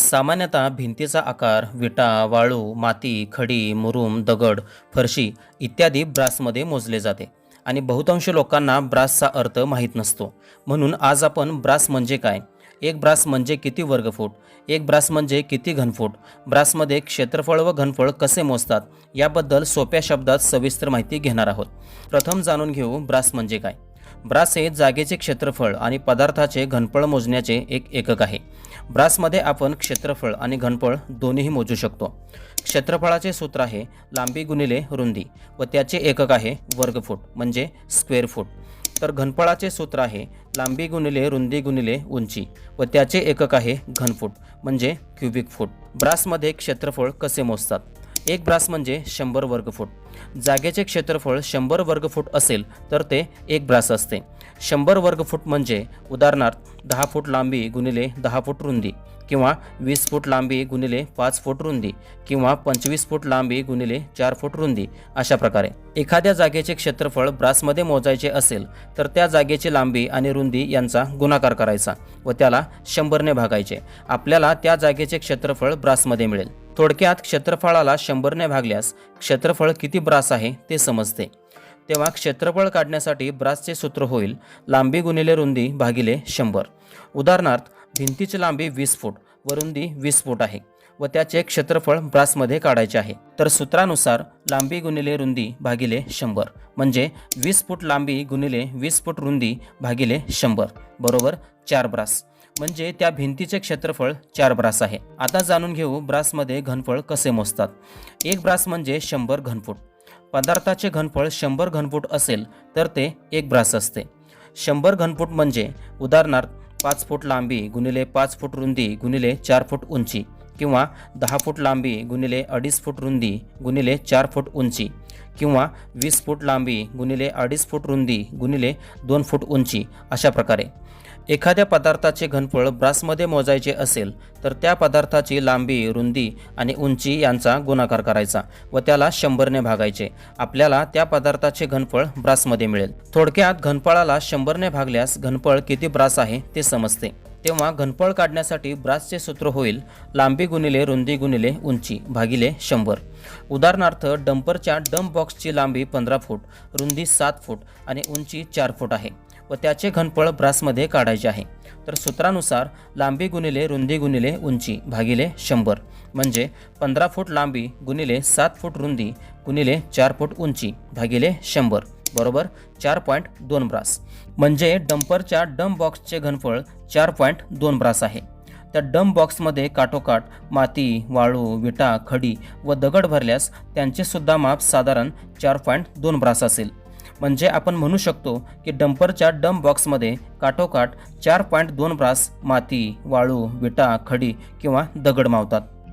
सामान्यतः भिंतीचा आकार विटा वाळू माती खडी मुरूम दगड फरशी इत्यादी ब्रासमध्ये मोजले जाते आणि बहुतांश लोकांना ब्रासचा अर्थ माहीत नसतो. म्हणून आज आपण ब्रास म्हणजे काय? एक ब्रास म्हणजे किती वर्गफूट? एक ब्रास म्हणजे किती घनफूट? ब्रासमध्ये क्षेत्रफळ व घनफळ कसे मोजतात? याबद्दल सोप्या शब्दात सविस्तर माहिती घेणार आहोत. प्रथम जाणून घेऊ ब्रास म्हणजे काय. ब्रास हे जागेचे क्षेत्रफळ आणि पदार्थाचे घनफळ मोजण्याचे एक एकक आहे. ब्रासमध्ये आपण क्षेत्रफळ आणि घनफळ दोन्हीही मोजू शकतो. क्षेत्रफळाचे सूत्र आहे लांबी गुणिले रुंदी व त्याचे एकक आहे वर्गफूट म्हणजे स्क्वेअर फूट. तर घनफळाचे सूत्र आहे लांबी गुणिले रुंदी गुणिले उंची व त्याचे एकक आहे घनफूट म्हणजे क्युबिक फूट. ब्रासमध्ये क्षेत्रफळ कसे मोजतात? एक ब्रास म्हणजे शंभर वर्गफूट. जागेचे क्षेत्रफळ शंभर वर्गफूट असेल तर ते एक ब्रास असते. शंभर वर्गफूट म्हणजे उदाहरणार्थ दहा फूट लांबी गुणिले दहा फूट रुंदी किंवा वीस फूट लांबी गुणिले पाच फूट रुंदी किंवा पंचवीस फूट लांबी गुणिले चार फूट रुंदी अशा प्रकारे. एखाद्या जागेचे क्षेत्रफळ ब्रासमध्ये मोजायचे असेल तर त्या जागेची लांबी आणि रुंदी यांचा गुणाकार करायचा व त्याला शंभरने भागायचे. आपल्याला त्या जागेचे क्षेत्रफळ ब्रासमध्ये मिळेल. थोडक्यात क्षेत्रफळाला शंभरने भागल्यास क्षेत्रफळ किती ब्रास आहे ते समजते. तेव्हा क्षेत्रफळ काढण्यासाठी ब्रासचे सूत्र होईल लांबी गुणिले रुंदी भागिले शंभर. उदाहरणार्थ भिंतीची लांबी वीस फूट व रुंदी वीस फूट आहे व त्याचे क्षेत्रफळ ब्रासमध्ये काढायचे आहे. तर सूत्रानुसार लांबी गुणिले रुंदी भागिले शंभर म्हणजे वीस फूट लांबी गुणिले वीस फूट रुंदी भागिले शंभर. बरोबर? चार ब्रास. म्हणजे त्या भिंतीचे क्षेत्रफळ चार ब्रास आहे. आता जाणून घेऊ ब्रासमध्ये घनफळ कसे मोजतात. एक ब्रास म्हणजे शंभर घनफूट. पदार्थाचे घनफळ शंभर घनफूट असेल तर ते एक ब्रास असते. शंभर घनफूट म्हणजे उदाहरणार्थ पाच फूट लांबी गुणिले पाच फूट रुंदी गुणिले चार फूट उंची. किंवा दहा फूट लांबी गुणिले अडीच फूट रुंदी गुणिले चार फूट उंची किंवा वीस फूट लांबी गुणिले अडीच फूट रुंदी गुणिले दोन फूट उंची अशा प्रकारे. एखाद्या पदार्थाचे घनफळ ब्रासमध्ये मोजायचे असेल तर त्या पदार्थाची लांबी रुंदी आणि उंची यांचा गुणाकार करायचा व त्याला शंभरने भागायचे. आपल्याला त्या पदार्थाचे घनफळ ब्रासमध्ये मिळेल. थोडक्यात घनफळाला शंभरने भागल्यास घनफळ किती ब्रास आहे ते समजते. तेव्हा घनफळ काढण्यासाठी ब्रासचे सूत्र होईल. लांबी गुणिले रुंदी गुणिले उंची भागिले शंभर. उदाहरणार्थ डंपरच्या डंप बॉक्सची लांबी पंधरा फूट रुंदी सात फूट आणि उंची चार फूट आहे व त्याचे घनफळ ब्रासमध्ये काढायचे आहे. तर सूत्रानुसार लांबी गुणिले रुंदी गुणिले उंची भागिले शंभर म्हणजे पंधरा फूट लांबी गुणिले सात फूट रुंदी गुणिले चार फूट उंची भागिले शंभर. बरोबर? चार पॉईंट दोन ब्रास. म्हणजे डंपरच्या डंप बॉक्सचे घनफळ चार पॉईंट दोन ब्रास आहे. त्या डंप बॉक्समध्ये काठोकाठ माती वाळू विटा खडी व दगड भरल्यास त्यांचे सुद्धा माप साधारण चार पॉईंट दोन ब्रास असेल. म्हणजे आपण म्हणू शकतो की डंपरच्या डंप बॉक्समध्ये काठोकाठ चार पॉईंट दोन ब्रास माती वाळू विटा खडी किंवा दगड मावतात.